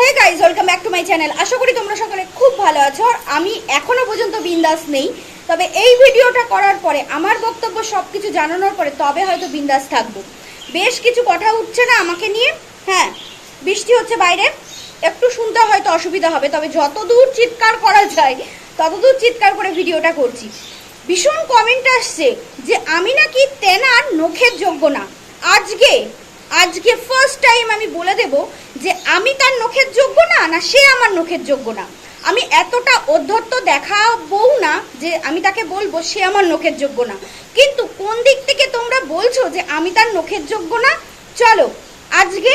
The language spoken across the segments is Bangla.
Hey guys welcome back to my channel আশা করি তোমরা সকলে খুব ভালো আছো আর আমি এখনও পর্যন্ত বিন্দাস নেই। তবে এই ভিডিওটা করার পরে, আমার বক্তব্য সব কিছু জানানোর পরে তবে হয়তো বিন্দাস থাকব। বেশ কিছু কথা উঠছে না আমাকে নিয়ে। হ্যাঁ বৃষ্টি হচ্ছে বাইরে। একটু শুনতে হয়তো অসুবিধা হবে, তবে যতদূর চিৎকার করা যায়, ততদূর চিৎকার করে ভিডিওটা করছি। ভীষণ কমেন্ট আসছে যে, আমি নাকি তেনার নখের যোগ্য না। আজকে আজকে ফার্স্ট টাইম আমি বলে দেব যে আমি তার নখের যোগ্য না না সে আমার নখের যোগ্য না। আমি এতটা অধ্যত্ত দেখাবও না যে আমি তাকে বলব সে আমার নখের যোগ্য না। কিন্তু কোন দিক থেকে তোমরা বলছো যে আমি তার নখের যোগ্য না? চলো, আজকে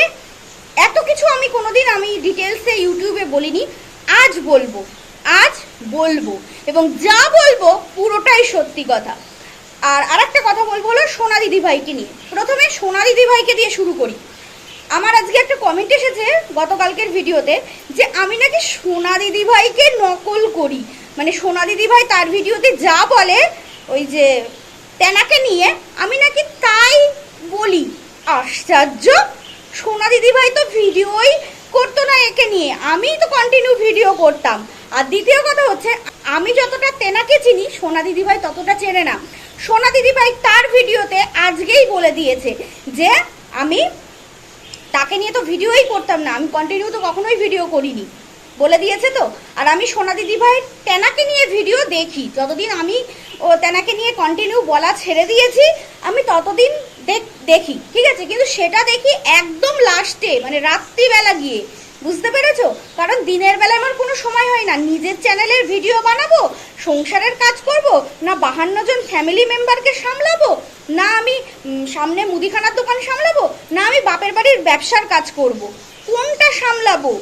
এত কিছু আমি কোনোদিন আমি ডিটেলসে ইউটিউবে বলিনি। আজ বলব আজ বলব এবং যা বলব পুরোটাই সত্যি কথা। আর আরেকটা কথা বলব হলো সোনা দিদি ভাইকে নিয়ে। প্রথমে সোনা দিদি ভাইকে দিয়ে শুরু করি। আমার আজকে একটা কমেন্ট এসেছে গতকালকের ভিডিওতে যে আমি নাকি সোনা দিদি ভাইকে নকল করি। মানে সোনা দিদি ভাই তার ভিডিওতে যা বলে, ওই যে তেনাকে নিয়ে, আমি নাকি তাই বলি। আশ্চর্য! সোনা দিদি ভাই তো ভিডিওই করতো না একে নিয়ে। আমিই তো কন্টিনিউ ভিডিও করতাম। আর দ্বিতীয় কথা হচ্ছে, আমি যতটা তেনাকে চিনি, সোনা দিদি ভাই ততটা চেনে না। সোনা দিদি ভাই তার ভিডিওতে আজকেই বলে দিয়েছে যে আমি তাকে নিয়ে তো ভিডিওই করতাম না, আমি কন্টিনিউ তো কখনোই ভিডিও করিনি। বলে দিয়েছে তো? আর আমি সোনা দিদি ভাই তেনাকে নিয়ে ভিডিও দেখি, যতদিন আমি ও তেনাকে নিয়ে কন্টিনিউ বলা ছেড়ে দিয়েছি, আমি ততদিন দেখ- দেখি, ঠিক আছে? কিন্তু সেটা দেখি একদম লাস্টে মানে রাত্রিবেলা গিয়ে। বুঝতে পেরেছ? কারণ দিনের বেলা আমার কোনো সময় হয় না। নিজের চ্যানেলের ভিডিও বানাবো, সংসারের কাজ করব, না বাহান্ন জন ফ্যামিলি মেম্বারকে সামলাবো, না আমি সামনে মুদিখানার দোকান সামলাবো, না আমি বাপের বাড়ির ব্যবসার কাজ করব। কোনটা সামলাবো?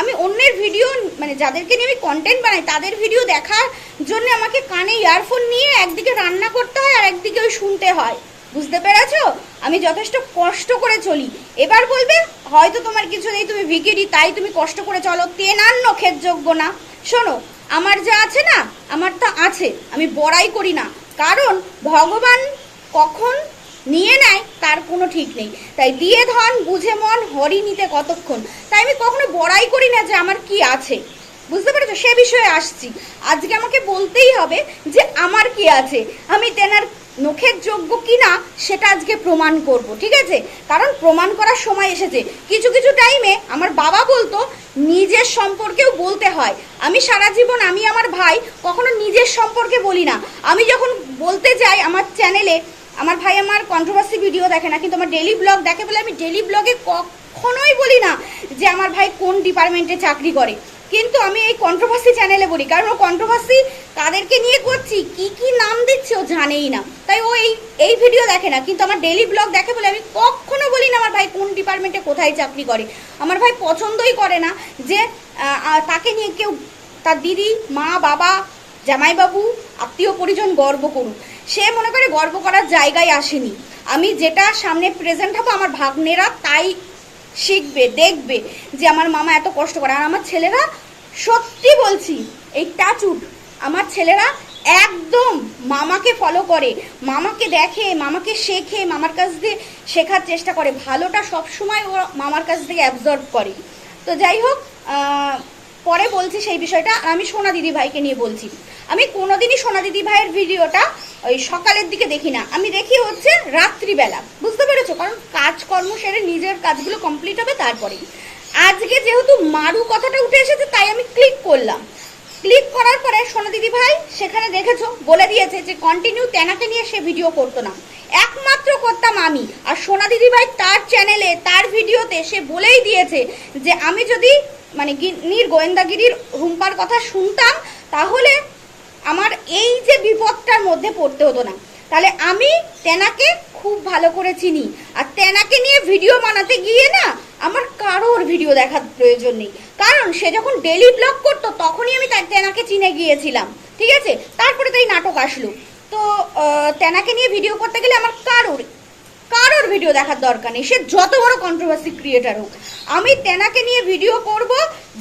আমি অন্যের ভিডিও মানে যাদেরকে নিয়ে আমি কন্টেন্ট বানাই, তাদের ভিডিও দেখার জন্য আমাকে কানে ইয়ারফোন নিয়ে একদিকে রান্না করতে হয় আর একদিকে ওই শুনতে হয়। বুঝতে পেরেছ? আমি যথেষ্ট কষ্ট করে চলি। এবার বলবে, হয়তো তোমার কিছু নেই, তুমি ভিকিরি তাই তুমি কষ্ট করে চলো। তেনার নখের যোগ্য না। শোনো, আমার যা আছে না, আমার তা আছে, আমি বড়াই করি না। কারণ ভগবান কখন নিয়ে নেয়, তার কোনো ঠিক নেই। তাই দিয়ে ধন, বুঝে মন, হরি নিতে কতক্ষণ? তাই আমি কখনো বড়াই করি না যে আমার কি আছে। বুঝতে পেরেছ? সে বিষয়ে আসছি। আজকে আমাকে বলতেই হবে যে আমার কি আছে। আমি তেনার নখের যোগ্য কি না সেটা আজকে প্রমাণ করব, ঠিক আছে? কারণ প্রমাণ করার সময় এসেছে। কিছু কিছু টাইমে আমার বাবা বলতো, নিজের সম্পর্কেও বলতে হয়। আমি সারা জীবন আমি আমার ভাই কখনো নিজের সম্পর্কে বলি না। আমি যখন বলতে যাই আমার চ্যানেলে আমার ভাই আমার কন্ট্রোভার্সি ভিডিও দেখে না, কিন্তু আমার ডেলি ব্লগ দেখে বলে আমি ডেলি ব্লগে কখনোই বলি না যে আমার ভাই কোন ডিপার্টমেন্টে চাকরি করে। কিন্তু আমি এই কন্ট্রোভার্সি চ্যানেলে বলি, কারণ ও কন্ট্রোভার্সি কাদেরকে নিয়ে করছি। কি কি নাম দিচ্ছে ও জানেই না। তাই ও এই এই ভিডিও দেখে না। কিন্তু আমার ডেলি ব্লগ দেখে বলে আমি কখনো বলি না আমার ভাই কোন ডিপার্টমেন্টে কোথায় চাকরি করে। আমার ভাই পছন্দই করে না যে তাকে নিয়ে কেউ, তার দিদি, মা, বাবা, জামাইবাবু, আত্মীয় পরিজন গর্ব করুক। সে মনে করে গর্ব করার জায়গায় আসেনি। আমি যেটা সামনে প্রেজেন্ট হব, আমার ভাগ্নেরা তাই শিখবে, দেখবে যে আমার মামা এত কষ্ট করে। আর আমার ছেলেরা, সত্যি বলছি, এই টাচুট আমার ছেলেরা একদম মামাকে ফলো করে, মামাকে দেখে, মামাকে শেখে, মামার কাছ দিয়ে শেখার চেষ্টা করে। ভালোটা সবসময় ও মামার কাছ থেকে অ্যাবজর্ব করে। তো যাই হোক পরে বলছি সেই বিষয়টা, আমি সোনা দিদি ভাইকে নিয়ে বলছি। আমি কোনোদিনই সোনা দিদি ভাইয়ের ভিডিওটা ওই সকালের দিকে দেখি না। আমি দেখি হচ্ছে রাত্রিবেলা। বুঝতে পেরেছ? কারণ কাজকর্ম সেরে নিজের কাজগুলো কমপ্লিট হবে তারপরে আজকে যেহেতু মারু কথাটা উঠে এসেছে, তাই আমি ক্লিক করলাম। ক্লিক করার পরে সোনা দিদি ভাই সেখানে দেখেছ, বলে দিয়েছে যে কন্টিনিউ তেনাকে নিয়ে সে ভিডিও করতো না। একমাত্র করতাম আমি। আর সোনা দিদি ভাই তার চ্যানেলে তার ভিডিওতে সে বলেই দিয়েছে যে আমি যদি মানে গিন্নির গোয়েন্দাগিরির রুম্পার কথা শুনতাম, তাহলে আমার এই যে বিপদটার মধ্যে পড়তে হতো না। তাহলে আমি তেনাকে খুব ভালো করে চিনি। আর তেনাকে নিয়ে ভিডিও বানাতে গিয়ে না আমার কারোর ভিডিও দেখার প্রয়োজন নেই। কারণ সে যখন ডেলি ব্লগ করতো, তখনই আমি তেনাকে চিনে গিয়েছিলাম। ঠিক আছে? তারপরে তাই নাটক আসলো। তো তেনাকে নিয়ে ভিডিও করতে গেলে আমার কারোর কারোর ভিডিও দেখার দরকার নেই। সে যত বড় কন্ট্রোভার্সি ক্রিয়েটার হোক। আমি তেনাকে নিয়ে ভিডিও করব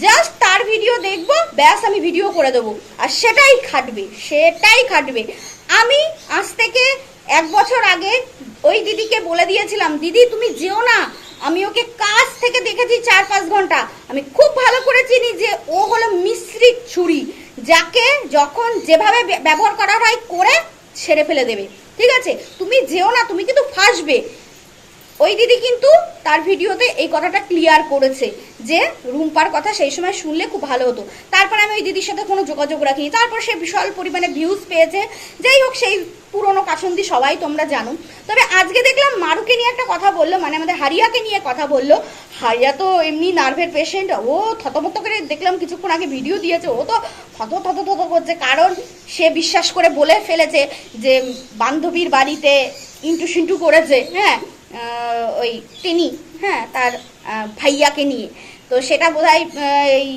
জাস্ট তার ভিডিও দেখব, ব্যাস আমি ভিডিও করে দেবো। আর সেটাই খাটবে সেটাই খাটবে। আমি আজ থেকে এক বছর আগে ওই দিদিকে বলে দিয়েছিলাম, দিদি, তুমি যেও না। আমি ওকে কাছ থেকে দেখেছি চার পাঁচ ঘণ্টা। আমি খুব ভালো করে চিনি যে ও হলো মিশ্রিত ছুরি, যাকে যখন যেভাবে ব্যবহার করা হয় করে ছেড়ে ফেলে দেবে। ঠিক আছে? তুমি যেও না তুমি কিন্তু ফাঁসবে। ওই দিদি কিন্তু তার ভিডিওতে এই কথাটা ক্লিয়ার করেছে যে রুম্পার কথা সেই সময় শুনলে খুব ভালো হতো। তারপর আমি ওই দিদির সাথে কোনো যোগাযোগ রাখিনি। তারপর সে বিশাল পরিমাণে ভিউজ পেয়েছে। যাই হোক সেই পুরনো কাসন্দি সবাই তোমরা জানো। তবে আজকে দেখলাম মারুকে নিয়ে একটা কথা বলল মানে আমাদের হারিয়াকে নিয়ে কথা বলল। হারিয়া তো এমনি নার্ভের পেশেন্ট ও থতমত করে দেখলাম কিছুক্ষণ আগে ভিডিও দিয়েছে। ও তো থত থত থত করছে। কারণ সে বিশ্বাস করে বলে ফেলেছে যে বান্ধবীর বাড়িতে ইন্টু সিন্টু করেছে। হ্যাঁ ওই টেনি হ্যাঁ তার ভাইয়াকে নিয়ে। তো সেটা বোধহয় এই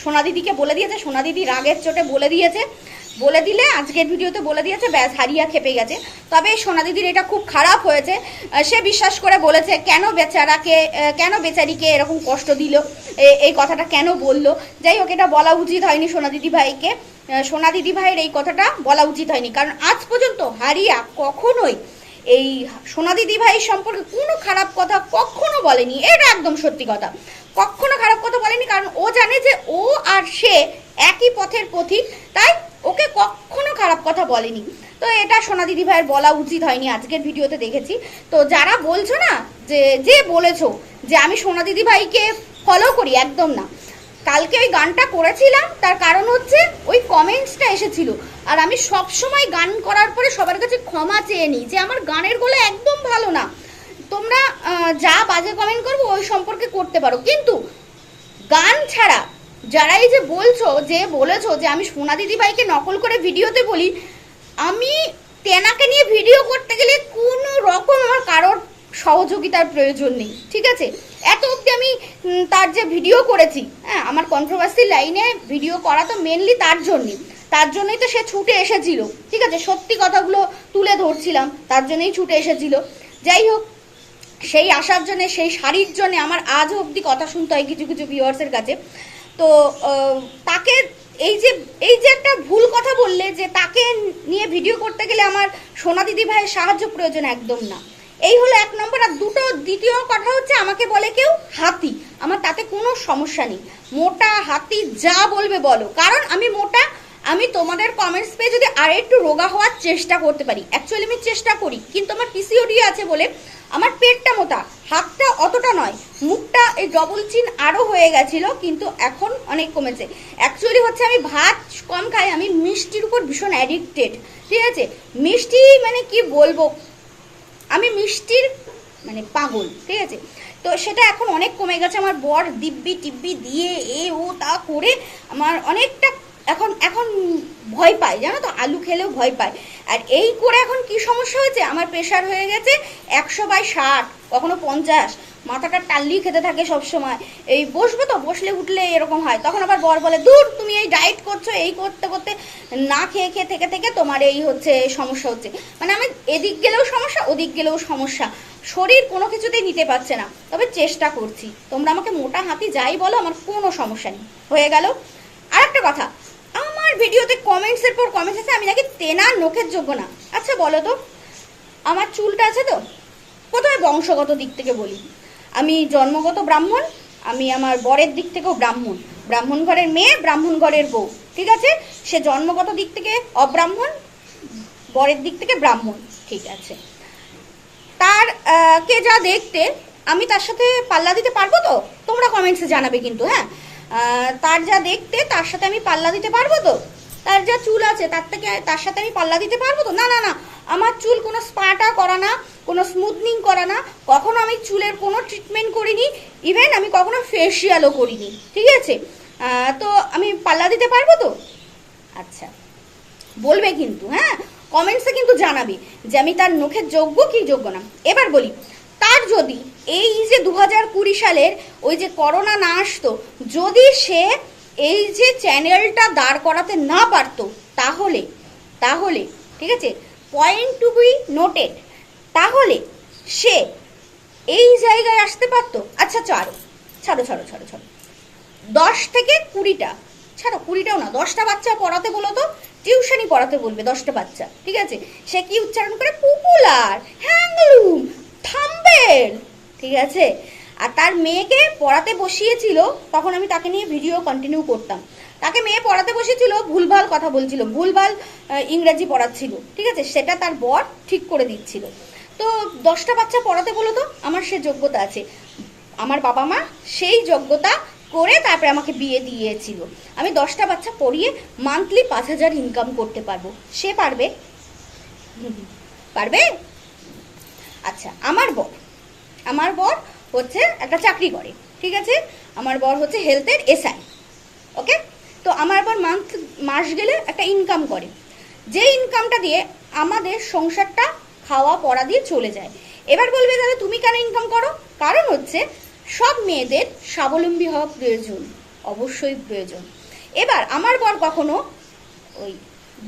সোনা দিদিকে বলে দিয়েছে। সোনা দিদি রাগের চোটে বলে দিয়েছে। বলে দিলে আজকের ভিডিওতে বলে দিয়েছে, ব্যাস, হারিয়া খেপে গেছে। তবে সোনা দিদির এটা খুব খারাপ হয়েছে। সে বিশ্বাস করে বলেছে, কেন বেচারাকে কেন বেচারিকে এরকম কষ্ট দিল? এই কথাটা কেন বলল? যাই হোক, এটা বলা উচিত হয়নি সোনা দিদি ভাইকে। সোনা দিদি ভাইয়ের এই কথাটা বলা উচিত হয়নি। কারণ আজ পর্যন্ত হারিয়া কখনোই এই সোনা দিদি ভাই সম্পর্কে কোনো খারাপ কথা কখনো বলেনি। এটা একদম সত্যি কথা। কখনো খারাপ কথা বলেনি, কারণ ও জানে যে ও আর সে একই পথের পথিক, তাই ওকে কখনো খারাপ কথা বলেনি। তো এটা সোনা দিদি ভাইয়ের বলা উচিত হয়নি, আজকের ভিডিওতে দেখেছি। তো যারা বলছো না, যে যে বলেছ যে আমি সোনা দিদি ভাইকে ফলো করি, একদম না। কালকে ওই গানটা করেছিলাম, তার কারণ হচ্ছে ওই কমেন্টসটা এসেছিল। আর আমি সব সময় গান করার পরে সবার কাছে ক্ষমা চেয়ে নিই যে আমার গানের গলা একদম ভালো না। তোমরা যা বাজে কমেন্ট করব ওই সম্পর্কে করতে পারো। কিন্তু গান ছাড়া যারাই যে বলছো, যে বলেছ যে আমি সোনা দিদি ভাইকে নকল করে ভিডিওতে বলি, আমি তেনাকে নিয়ে ভিডিও করতে গেলে কোনো রকম আমার কারোর সহযোগিতার প্রয়োজন নেই, ঠিক আছে? এত অবধি আমি তার যে ভিডিও করেছি হ্যাঁ আমার কন্ট্রোভার্সি লাইনে ভিডিও করা তো মেনলি তার জন্যই। তার জন্যই তো সে ছুটে এসেছিল, ঠিক আছে? সত্যি কথাগুলো তুলে ধরছিলাম, তার জন্যই ছুটে এসেছিল। যাই হোক, সেই আসার জন্যে, সেই শাড়ির জন্যে আমার আজও অবধি কথা শুনতে হয় কিছু কিছু ভিউয়ার্সের কাছে। তো তাকে এই যে এই যে একটা ভুল কথা বললে যে তাকে নিয়ে ভিডিও করতে গেলে আমার সোনা দিদি ভাইয়ের সাহায্য প্রয়োজন একদম না। এই হলো এক নম্বর, আর দুটো দ্বিতীয় কথা হচ্ছে আমাকে বলে কেউ হাতি। আমার তাতে কোনো সমস্যা নেই। মোটা হাতি যা বলবে বলো। কারণ আমি মোটা, আমি তোমাদের কমেন্টস পেয়ে যদি আর একটু রোগা হওয়ার চেষ্টা করতে পারি। অ্যাকচুয়ালি আমি চেষ্টা করি, কিন্তু আমার পিসিওডি আছে বলে আমার পেটটা মোটা। হাতটা অতটা নয়, মুখটা এই ডবল চিন আরও হয়ে গেছিল, কিন্তু এখন অনেক কমেছে। অ্যাকচুয়ালি হচ্ছে আমি ভাত কম খাই, আমি মিষ্টির উপর ভীষণ অ্যাডিক্টেড ঠিক আছে? মিষ্টি মানে কি বলব? আমি মিষ্টির মানে পাগল, ঠিক আছে? তো সেটা এখন অনেক কমে গেছে। আমার বর দিব্যি টিব্বি দিয়ে এ, ও, তা করে আমার অনেকটা এখন এখন ভয় পায়, জানো তো? আলু খেলেও ভয় পায়। আর এই করে এখন কি সমস্যা হয়েছে? আমার প্রেশার হয়ে গেছে একশো বাই ষাট, কখনো পঞ্চাশ। মাথাটা টাল্লি খেতে থাকে সব সময় এই বসবো তো, বসলে উঠলে এরকম হয়। তখন আবার বর বলে, দূর, তুমি এই ডায়েট করছ, এই করতে করতে না খেয়ে খেয়ে, থেকে থেকে তোমার এই হচ্ছে সমস্যা হচ্ছে। মানে আমি এদিক গেলেও সমস্যা, ওদিক গেলেও সমস্যা। শরীর কোনো কিছুতেই নিতে পারছে না। তবে চেষ্টা করছি। তোমরা আমাকে মোটা হাতি যাই বলো, আমার কোনো সমস্যা নেই। হয়ে গেল। আর একটা কথা আমার ভিডিওতে কমেন্টসের পর কমেন্টস আছে আমি নাকি তেনার নখের যোগ্য না। আচ্ছা বলো তো, আমার চুলটা আছে তো? প্রথমে বংশগত দিক থেকে বলি? আমি জন্মগত ব্রাহ্মণ, আমি আমার বরের দিক থেকেও ব্রাহ্মণ। ব্রাহ্মণ ঘরের মেয়ে, ব্রাহ্মণ ঘরের বউ। ঠিক আছে? সে জন্মগত দিক থেকে অব্রাহ্মণ, বরের দিক থেকে ব্রাহ্মণ। ঠিক আছে। তার কে যা দেখতে, আমি তার সাথে পাল্লা দিতে পারব তো? তোমরা কমেন্টসে জানাবে কিন্তু হ্যাঁ? তার যা দেখতে, তার সাথে আমি পাল্লা দিতে পারব তো? তার যা চুল আছে, তার থেকে তার সাথে আমি পাল্লা দিতে পারব তো? না না না, আমার চুল কোনো স্পাটা করা না, কোনো স্মুথনিং করা না। কখনো আমি চুলের কোনো ট্রিটমেন্ট করিনি ইভেন আমি কখনো ফেসিয়ালও করিনি। ঠিক আছে? তো আমি পাল্লা দিতে পারব তো? আচ্ছা। বলবে কিন্তু হ্যাঁ? কমেন্টসে কিন্তু জানাবে যে আমি তার নখের যোগ্য কি যোগ্য না। এবার বলি, তার যদি এই যে দু হাজার কুড়ি সালের ওই যে করোনা না আসতো, যদি সে এই যে চ্যানেলটা দাঁড় করাতে না পারতো, তাহলে তাহলে, ঠিক আছে? পয়েন্ট টু বি নোটেড তাহলে সে এই জায়গায় আসতে পারতো? আচ্ছা ছাড়ো ছাড়ো ছাড়ো ছাড়ো ছাড়ো। দশ থেকে কুড়িটা, ছাড়ো, কুড়িটাও না, দশটা বাচ্চা পড়াতে বলো তো, টিউশনই পড়াতে বলবে দশটা বাচ্চা, ঠিক আছে? সে কি উচ্চারণ করে? পপুলার হ্যাংলুম, থাম্বেল। ঠিক আছে? আর তার মেয়েকে পড়াতে বসিয়েছিল, তখন আমি তাকে নিয়ে ভিডিও কন্টিনিউ করতাম। তাকে মেয়ে পড়াতে বসেছিল ভুলভাল কথা বলছিল, ভুলভাল ইংরেজি পড়াচ্ছিল, ঠিক আছে? সেটা তার বর ঠিক করে দিচ্ছিল। তো দশটা বাচ্চা পড়াতে বলো তো, আমার সে যোগ্যতা আছে। আমার বাবা মা সেই যোগ্যতা করে তারপরে আমাকে বিয়ে দিয়েছিল। আমি দশটা বাচ্চা পড়িয়ে মান্থলি পাঁচ হাজার ইনকাম করতে পারব। সে পারবে? পারবে? আচ্ছা আমার বর আমার বর হচ্ছে একটা চাকরি করে, ঠিক আছে? আমার বর হচ্ছে হেলথের এসআই ওকে তো আমার বর মান্থ মাস গেলে একটা ইনকাম করে। যে ইনকামটা দিয়ে আমাদের সংসারটা খাওয়া পড়া দিয়ে চলে যায়। এবার বলবে দাদা তুমি কেন ইনকাম করো? কারণ হচ্ছে সব মেয়েদের স্বাবলম্বী হওয়া প্রয়োজন, অবশ্যই প্রয়োজন। এবার আমার বর কখনো ওই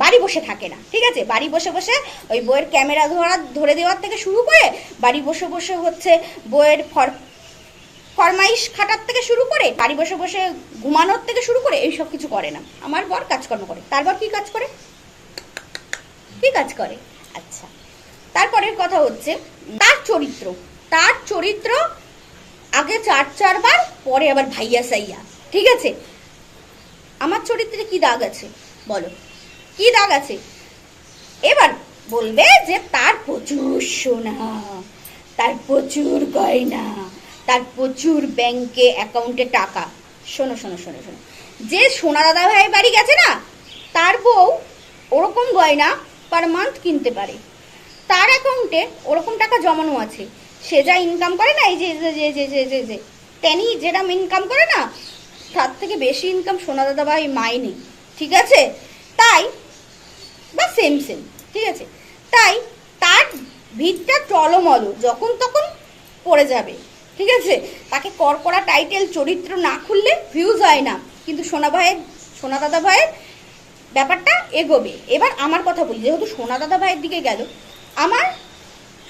বাড়ি বসে থাকে না, ঠিক আছে? বাড়ি বসে বসে ওই বইয়ের ক্যামেরা ধরা, ধরে দেওয়ার থেকে শুরু করে বাড়ি বসে বসে হচ্ছে বইয়ের ফর, ফরমাইশ খাটার থেকে শুরু করে বাড়ি বসে বসে ঘুমানোর থেকে শুরু করে এইসব কিছু করে না। আমার বর কাজকর্ম করে। তারপর কি কাজ করে? কি কাজ করে? আচ্ছা। তারপরের কথা হচ্ছে, তার চরিত্র। তার চরিত্র আগে চার, চারবার, পরে আবার ভাইয়া সাইয়া, ঠিক আছে? আমার চরিত্রে কি দাগ আছে? বলো। কি দাগ আছে? এবার বলবে যে তার প্রচুর সোনা, তার প্রচুর গয়না, তার প্রচুর ব্যাংকে অ্যাকাউন্টে টাকা। শোনো শোনো শোনো শোনো। যে সোনা দাদা ভাই বাড়ি গেছে না, তার বউ ওরকম গয়না পার মান্থ কিনতে পারে। তার অ্যাকাউন্টে ওরকম টাকা জমানো আছে। সে যা ইনকাম করে না, এই যে যে যে যে যে যে যে তেনি যেরকম ইনকাম করে না, তার থেকে বেশি ইনকাম সোনা দাদা ভাই মাইনে। ঠিক আছে? তাই বা সেম সেম ঠিক আছে? তাই তার ভিতটা টলমল, যখন তখন পড়ে যাবে, ঠিক আছে? তাকে করকরা টাইটেল চরিত্র না খুললে ভিউজ হয় না। কিন্তু সোনা ভাইয়ের, সোনা দাদা ভাইয়ের ব্যাপারটা এগোবে। এবার আমার কথা বলি, যেহেতু সোনা দাদা ভাইয়ের দিকে গেল, আমার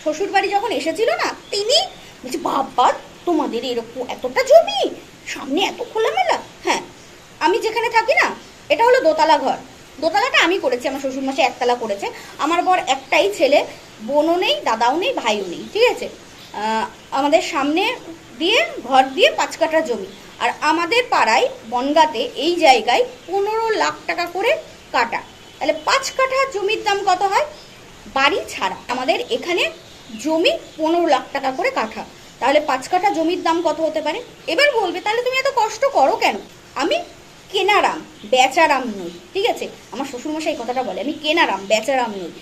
শ্বশুর বাড়ি যখন এসেছিল না, তিনি বলছে, বাবা, তোমাদের এরকম এতটা জমি? সামনে এত খোলামেলা? হ্যাঁ আমি যেখানে থাকি না, এটা হলো দোতলা ঘর। দোতলাটা আমি করেছি, আমার শ্বশুর মাসে একতলা করেছে। আমার বর একটাই ছেলে, বোনও নেই, দাদাও নেই, ভাইও নেই, ঠিক আছে? আমাদের সামনে দিয়ে, ঘর দিয়ে পাঁচ কাঠা জমি। আর আমাদের পাড়ায়, বনগাতে এই জায়গায় পনেরো লাখ টাকা করে কাটা। তাহলে পাঁচ কাঠা জমির দাম কত হয়? বাড়ি ছাড়া। আমাদের এখানে জমি পনেরো লাখ টাকা করে কাঠা। তাহলে পাঁচ কাঠা জমির দাম কত হতে পারে? এবার বলবে, তাহলে তুমি এত কষ্ট করো কেন? আমি কেনারাম, বেচারাম নই, ঠিক আছে? আমার শ্বশুরমশাই কথাটা বলে, আমি কেনারাম, বেচারাম নই।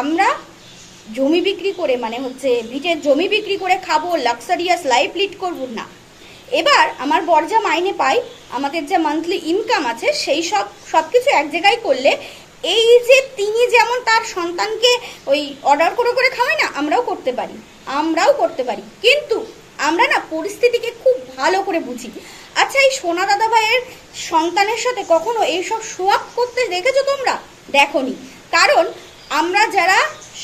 আমরা জমি বিক্রি করে মানে হচ্ছে ভিটের জমি বিক্রি করে খাব লাক্সারিয়াস লাইফ লিড করব না। এবার আমার বর যা মাইনে পাই আমাদের যে মান্থলি ইনকাম আছে, সেই সব সব কিছু এক জায়গায় করলে এই যে তিনি যেমন তার সন্তানকে ওই অর্ডার করে করে খাওয়ায় না, আমরাও করতে পারি, আমরাও করতে পারি। কিন্তু আমরা না পরিস্থিতিকে খুব ভালো করে বুঝি। আচ্ছা এই সোনা দাদা ভাইয়ের সন্তানের সাথে কখনো এইসব সোয়াপ করতে দেখেছ তোমরা? দেখনি। কারণ আমরা যারা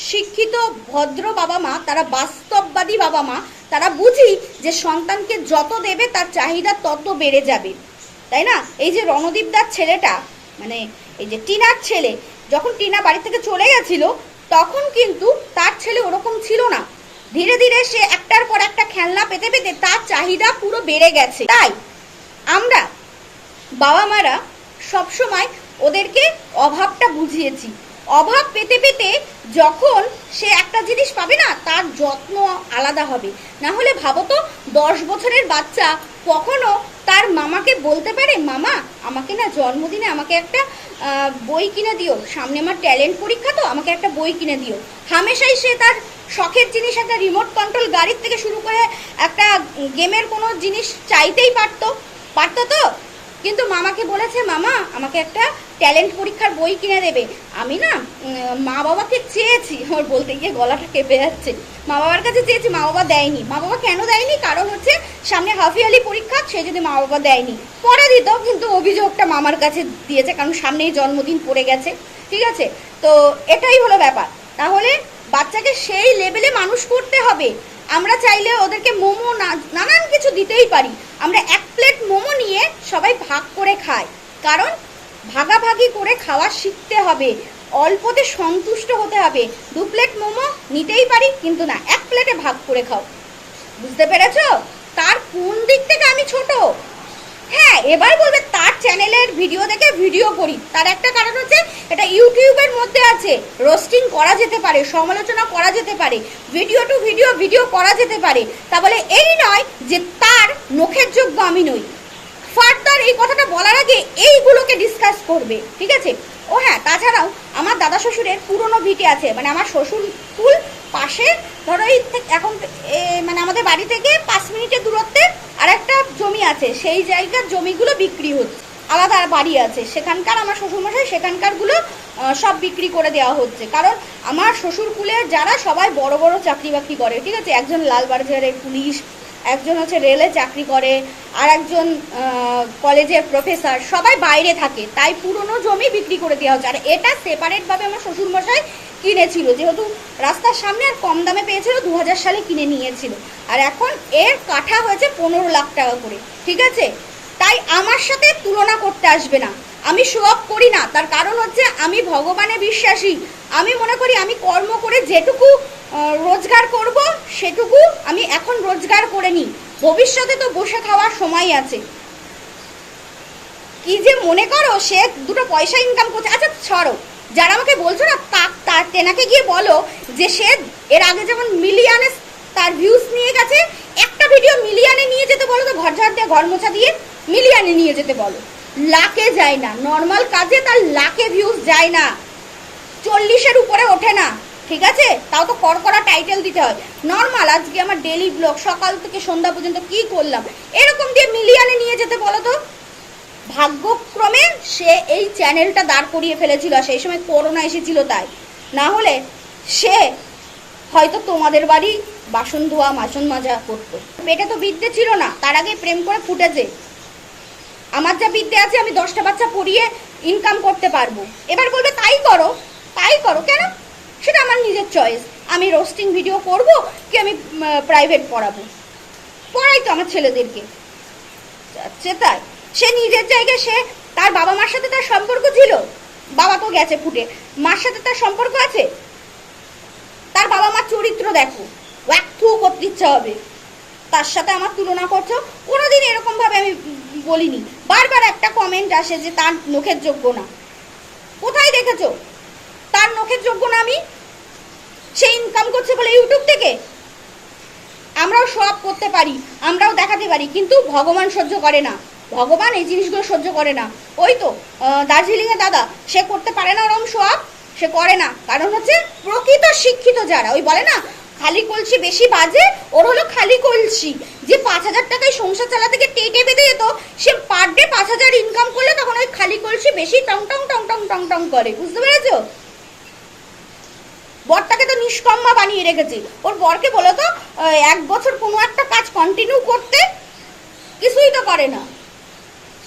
শিক্ষিত ভদ্র বাবা মা, তারা বাস্তববাদী বাবা মা, তারা বুঝি যে সন্তানকে যত দেবে, তার চাহিদা তত বেড়ে যাবে। তাই না? এই যে রণদীপ দার ছেলেটা মানে এই যে টিনার ছেলে, যখন টিনা বাড়ি থেকে চলে গেছিল, তখন কিন্তু তার ছেলে ওরকম ছিল না। ধীরে ধীরে সে একটার পর একটা খেলনা পেতে পেতে তার চাহিদা পুরো বেড়ে গেছে। তাই আমরা বাবা মারা সবসময় ওদেরকে অভাবটা বুঝিয়েছি। অভাব পেতে পেতে যখন সে একটা জিনিস পাবে না, তার যত্ন আলাদা হবে। না হলে ভাবো তো, দশ বছরের বাচ্চা কখনো তার মামাকে বলতে পারে, মামা, আমাকে না জন্মদিনে আমাকে একটা বই কিনে দিও। সামনে আমার ট্যালেন্ট পরীক্ষা তো, আমাকে একটা বই কিনে দিও। হামেশাই সে তার শখের জিনিস একটা রিমোট কন্ট্রোল গাড়ির থেকে শুরু করে একটা গেমের কোনো জিনিস চাইতেই পারতো। পারতো তো? কিন্তু মামাকে বলেছে, মামা, আমাকে একটা ট্যালেন্ট পরীক্ষার বই কিনে দেবে। আমি না মা বাবাকে চেয়েছি, আমার বলতে গিয়ে গলাটা কেঁপে যাচ্ছে। মা বাবার কাছে চেয়েছি মা বাবা দেয়নি। মা বাবা কেন দেয়নি? কারণ হচ্ছে, সামনে হাফিয়ালি পরীক্ষা, সে যদি মা বাবা দেয়নি, পরে দিত, কিন্তু অভিযোগটা মামার কাছে দিয়েছে, কারণ সামনেই জন্মদিন পড়ে গেছে। ঠিক আছে? তো এটাই হলো ব্যাপার। তাহলে বাচ্চাকে সেই লেভেলে মানুষ করতে হবে। আমরা চাইলে ওদেরকে মোমো নানান কিছু দিতেই পারি। আমরা এক প্লেট মোমো নিয়ে সবাই ভাগ করে খাই। কারণ ভাগাভাগি করে খাওয়া শিখতে হবে। অল্পতে সন্তুষ্ট হতে হবে। দু প্লেট মোমো নিতেই পারি, কিন্তু না, এক প্লেটে ভাগ করে খাও। বুঝতে পেরেছ? তার কোন দিক থেকে আমি ছোট? হ্যাঁ এবার বলবে চ্যানেলের ভিডিও দেখে ভিডিও করি। তার একটা কারণ হচ্ছে, এটা ইউটিউবের মধ্যে আছে। রোস্টিং করা যেতে পারে, সমালোচনা করা যেতে পারে ভিডিও টু ভিডিও ভিডিও করা যেতে পারে। তা বলে এই নয় যে তার নখের যোগ্য আমি নই। ফার্দার এই কথাটা বলার আগে এইগুলোকে ডিসকাস করবে, ঠিক আছে? ও হ্যাঁ তাছাড়াও আমার দাদা শ্বশুরের পুরনো ভিটে আছে মানে আমার শ্বশুর কুল পাশে, ধরো এই এখন মানে আমাদের বাড়ি থেকে পাঁচ মিনিটের দূরত্বে আর একটা জমি আছে। সেই জায়গার জমিগুলো বিক্রি হচ্ছে। আলাদা বাড়ি আছে। সেখানকার আমার শ্বশুরমশাই সেখানকারগুলো সব বিক্রি করে দেওয়া হচ্ছে। কারণ আমার শ্বশুর কুলের যারা সবাই বড় বড় চাকরি বাকরি করে, ঠিক আছে? একজন লালবাজারের পুলিশ, একজন হচ্ছে রেলে চাকরি করে, আর একজন কলেজের প্রফেসর, সবাই বাইরে থাকে। তাই পুরনো জমি বিক্রি করে দেওয়া হচ্ছে। আর এটা সেপারেটভাবে আমার শ্বশুরমশাই কিনেছিল। যেহেতু রাস্তার সামনে আর কম দামে পেয়েছিল দু হাজার সালে কিনে নিয়েছিল। আর এখন এর কাঠা হয়েছে পনেরো লাখ টাকা করে, ঠিক আছে? তাই আমার সাথে তুলনা করতে আসবে না। আমি অফ করি না। তার কারণ হচ্ছে আমি ভগবানে বিশ্বাসী। আমি মনে করি আমি কর্ম করে যেটুকু রোজগার করব, সেটুকু আমি এখন রোজগার করে নিই। ভবিষ্যতে তো বসে খাওয়ার সময় আছে। কি যে মনে করো সে দুটো পয়সা ইনকাম করছে। আচ্ছা ছাড়ো। যারা আমাকে বলছো না, তা তার তেনাকে গিয়ে বলো যে সে এর আগে যেমন মিলিয়নে তার ভিউজ নিয়ে গেছে, একটা ভিডিও মিলিয়নে নিয়ে যেতে বলো তো, ঘর ঝাড় দিয়ে, ঘর মোছা দিয়ে। মিলিয়নে নিয়ে যেতে বলো। লাখে যায় না। নর্মাল কাজে তার লাখে ভিউজ যায় না। চল্লিশের উপরে ওঠে না। ঠিক আছে? তাও তো করকরা টাইটেল দিতে হয়। নর্মাল আজকে আমার ডেলি ব্লগ সকাল থেকে সন্ধ্যা পর্যন্ত কি করলাম? এরকম দিয়ে মিলিয়নে নিয়ে যেতে বলো তো। ভাগ্যক্রমে সে এই চ্যানেলটা দাঁড় করিয়ে ফেলেছিল সেই সময় করোনা এসেছিল তাই। না হলে সে হয়তো তোমাদের বাড়ি বাসন ধোয়া বাসন মাজা করতো। পেটে তো বিদ্যে ছিল না। তার আগে প্রেম করে ফুটেছে। আমার যা বিদ্যে আছে, আমি দশটা বাচ্চা পড়িয়ে ইনকাম করতে পারব। এবার বলবে, তাই করো তাই করো, কেন? সেটা আমার নিজের চয়েস আমি রোস্টিং ভিডিও করব কি আমি প্রাইভেট পড়াবো? পড়াই তো আমার ছেলেদেরকে। যাচ্ছে তাই। সে নিজের জায়গায় সে, তার বাবা মার সাথে তার সম্পর্ক ছিল? বাবা তো গেছে ফুটে। মার সাথে তার সম্পর্ক আছে? তার বাবা মার চরিত্র দেখো। ওয়াক থু করতে ইচ্ছা হবে। তার সাথে আমার তুলনা করছ। কোনোদিন এরকম ভাবে আমি বলিনি। বারবার একটা কমেন্ট আসে যে তার নখের যোগ্য না। কোথায় দেখেছ? তার নখের যোগ্য না আমি? সে ইনকাম করছে বলে ইউটিউব থেকে? আমরাও সব করতে পারি, আমরাও দেখাতে পারি, কিন্তু ভগবান সহ্য করে না। ভগবান এই জিনিসগুলো সহ্য করে না। ওই তো দার্জিলিংয়ে দাদা, সে করতে পারে না ওরম সব, সে করে না। কারণ হচ্ছে প্রকৃত শিক্ষিত যারা, ওই বলে না খালি কলসি বেশি বাজে? ওর হলো খালি কলসি। যে পাঁচ হাজার টাকায় সংসার চালাতে গিয়ে টেটে বেঁধে যেত, সে পার ডে পাঁচ হাজার ইনকাম করলে তখন ওই খালি কলসি বেশি টং টং টং টং টং টং করে। বুঝতে পেরেছ? বরটাকে তো নিষ্কম্মা বানিয়ে রেখেছে। ওর বরকে বলো তো এক বছর কোনো একটা কাজ কন্টিনিউ করতে কিছুই তো করে না।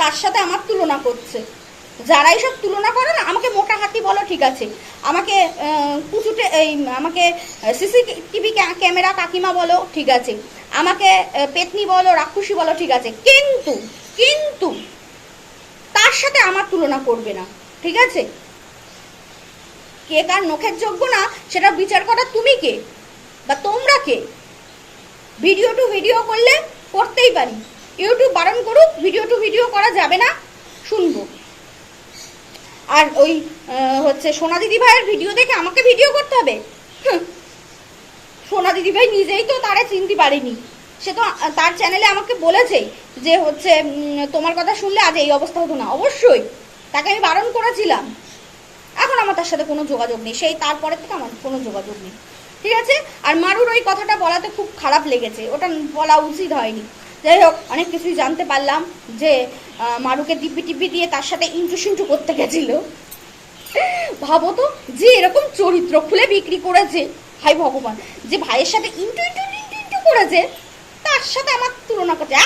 তার সাথে আমার তুলনা করছে। যারা এইসব তুলনা করে না, আমাকে মোটা হাতি বলো ঠিক আছে। আমাকে কুচুটে এই, আমাকে সিসি টিভি ক্যামেরা কাকিমা বলো ঠিক আছে। আমাকে পেতনি বলো, রাক্ষসী বলো ঠিক আছে। কিন্তু কিন্তু তার সাথে আমার তুলনা করবে না, ঠিক আছে? কে কার নখের যোগ্য না, সেটা বিচার করা তুমি কে বা তোমরা কে? ভিডিও টু ভিডিও করলে করতেই পারি। ইউটিউব বারণ করুক, ভিডিও টু ভিডিও করা যাবে না, শুনব। আর ওই হচ্ছে সোনা দিদি ভাইয়ের ভিডিও দেখে আমাকে ভিডিও করতে হবে। সোনা দিদি ভাই নিজেই তো তারা চিনতে পারেনি। সে তো তার চ্যানেলে আমাকে বলেছে যে হচ্ছে তোমার কথা শুনলে আজ এই অবস্থা হতো না। অবশ্যই। তাকে আমি বারণ করেছিলাম। এখন আমার তার সাথে কোনো যোগাযোগ নেই। সেই তারপরের থেকে আমার কোনো যোগাযোগ নেই। ঠিক আছে? আর মারুর ওই কথাটা বলাতে খুব খারাপ লেগেছে। ওটা বলা উচিত হয়নি। যাই হোক, অনেক কিছুই জানতে পারলাম যে মারুকে দিব্যি টিব্বি দিয়ে তার সাথে ইন্টু সিন্টু করতে গেছিল। ভাবো তো, যে এরকম চরিত্র খুলে বিক্রি করেছে হাই ভগবান, যে ভাইয়ের সাথে ইন্টু ইন্টু ইন্টু ইন্টু করেছে, তার সাথে আমার তুলনা করছে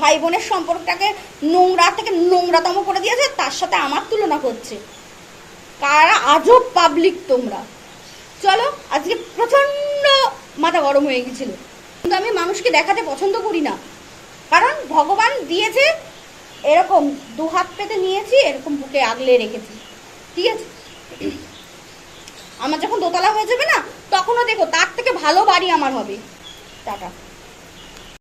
ভাই বোনের সম্পর্কটাকে নোংরা থেকে নোংরাতম করে দিয়েছে, তার সাথে আমার তুলনা করছে। কারা আজব পাবলিক তোমরা। চলো, আজকে প্রচণ্ড মাথা গরম হয়ে গেছিল। কিন্তু আমি মানুষকে দেখাতে পছন্দ করি না। কারণ ভগবান দিয়েছে, এরকম দু হাত পেতে নিয়েছি, এরকম বুকে আগলে রেখেছি। ঠিক আছে? আমার যখন দোতলা হয়ে যাবে না, তখনও দেখো তার থেকে ভালো বাড়ি আমার হবে। টাটা।